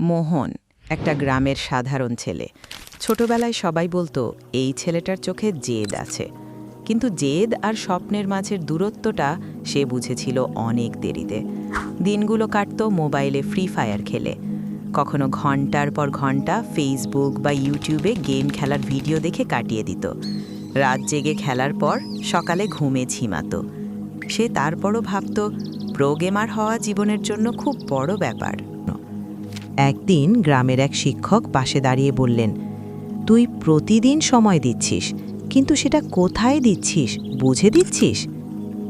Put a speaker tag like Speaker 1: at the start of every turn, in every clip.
Speaker 1: মোহন, একটা গ্রামের সাধারণ ছেলে। ছোটবেলায় সবাই বলতো, এই ছেলেটার চোখে জেদ আছে। কিন্তু জেদ আর স্বপ্নের মাঝের দূরত্বটা সে বুঝেছিল অনেক দেরিতে। দিনগুলো কাটতো মোবাইলে ফ্রি ফায়ার খেলে। কখনো ঘণ্টার পর ঘণ্টা ফেসবুক বা ইউটিউবে গেম খেলার ভিডিও দেখে কাটিয়ে দিত। রাত জেগে খেলার পর সকালে ঘুমে ঝিমাতো। সে তারপরও ভাবত প্রো গেমার হওয়া জীবনের জন্য খুব বড় ব্যাপার। একদিন গ্রামের এক শিক্ষক পাশে দাঁড়িয়ে বললেন, তুই প্রতিদিন সময় দিচ্ছিস, কিন্তু সেটা কোথায় দিচ্ছিস, বুঝে দিচ্ছিস?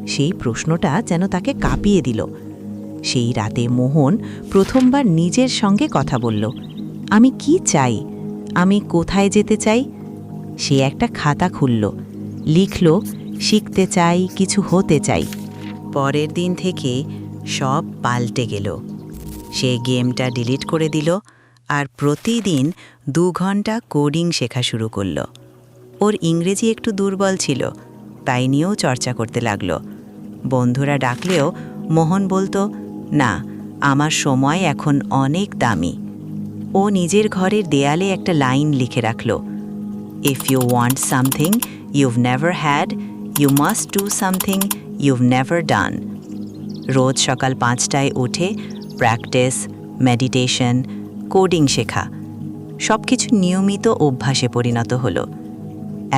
Speaker 1: সেই প্রশ্নটা যেন তাকে কাঁপিয়ে দিল। সেই রাতে মোহন প্রথমবার নিজের সঙ্গে কথা বলল, আমি কি চাই? আমি কোথায় যেতে চাই? সে একটা খাতা খুলল, লিখল, শিখতে চাই, কিছু হতে চাই। পরের দিন থেকে সব পাল্টে গেল। সে গেমটা ডিলিট করে দিল আর প্রতিদিন দু ঘণ্টা কোডিং শেখা শুরু করল। ওর ইংরেজি একটু দুর্বল ছিল, তাই নিয়েও চর্চা করতে লাগল। বন্ধুরা ডাকলেও মোহন বলতো, না, আমার সময় এখন অনেক দামি। ও নিজের ঘরের দেয়ালে একটা লাইন লিখে রাখল if you want something you've never had you must do something you've never done রোজ সকাল পাঁচটায় উঠে প্র্যাকটিস মেডিটেশন কোডিং শেখা সব কিছু নিয়মিত অভ্যাসে পরিণত হলো।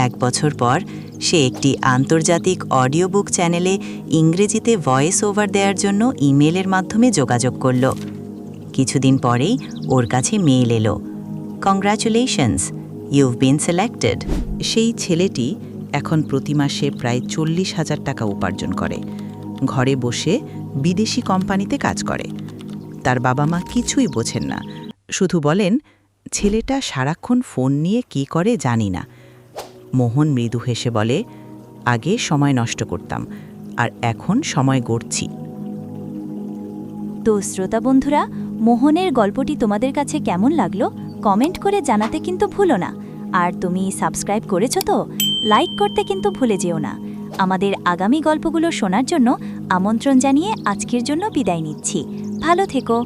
Speaker 1: এক বছর পর সে একটি আন্তর্জাতিক অডিও বুক চ্যানেলে ইংরেজিতে ভয়েস ওভার দেওয়ার জন্য ইমেলের মাধ্যমে যোগাযোগ করল। কিছুদিন পরেই ওর কাছে মেল এলো। কংগ্রাচুলেশনস ইউভ বিন সিলেক্টেড সেই ছেলেটি এখন প্রতি মাসে প্রায় চল্লিশ হাজার টাকা উপার্জন করে। ঘরে বসে বিদেশি কোম্পানিতে কাজ করে। তার বাবা মা কিছুই বোঝেন না। শুধু বলেন, ছেলেটা সারাক্ষণ ফোন নিয়ে কি করে জানি না। মোহন মৃদু হেসে বলে, আগে সময় নষ্ট করতাম, আর এখন সময় গড়ছি।
Speaker 2: তো শ্রোতা বন্ধুরা, মোহনের গল্পটি তোমাদের কাছে কেমন লাগল? কমেন্ট করে জানাতে কিন্তু ভুলো না। আর তুমি সাবস্ক্রাইব করেছ তো? লাইক করতে কিন্তু ভুলে যেও না। আমাদের আগামী গল্পগুলো শোনার জন্য আমন্ত্রণ জানিয়ে আজকের জন্য বিদায় নিচ্ছি। ভালো থেকো।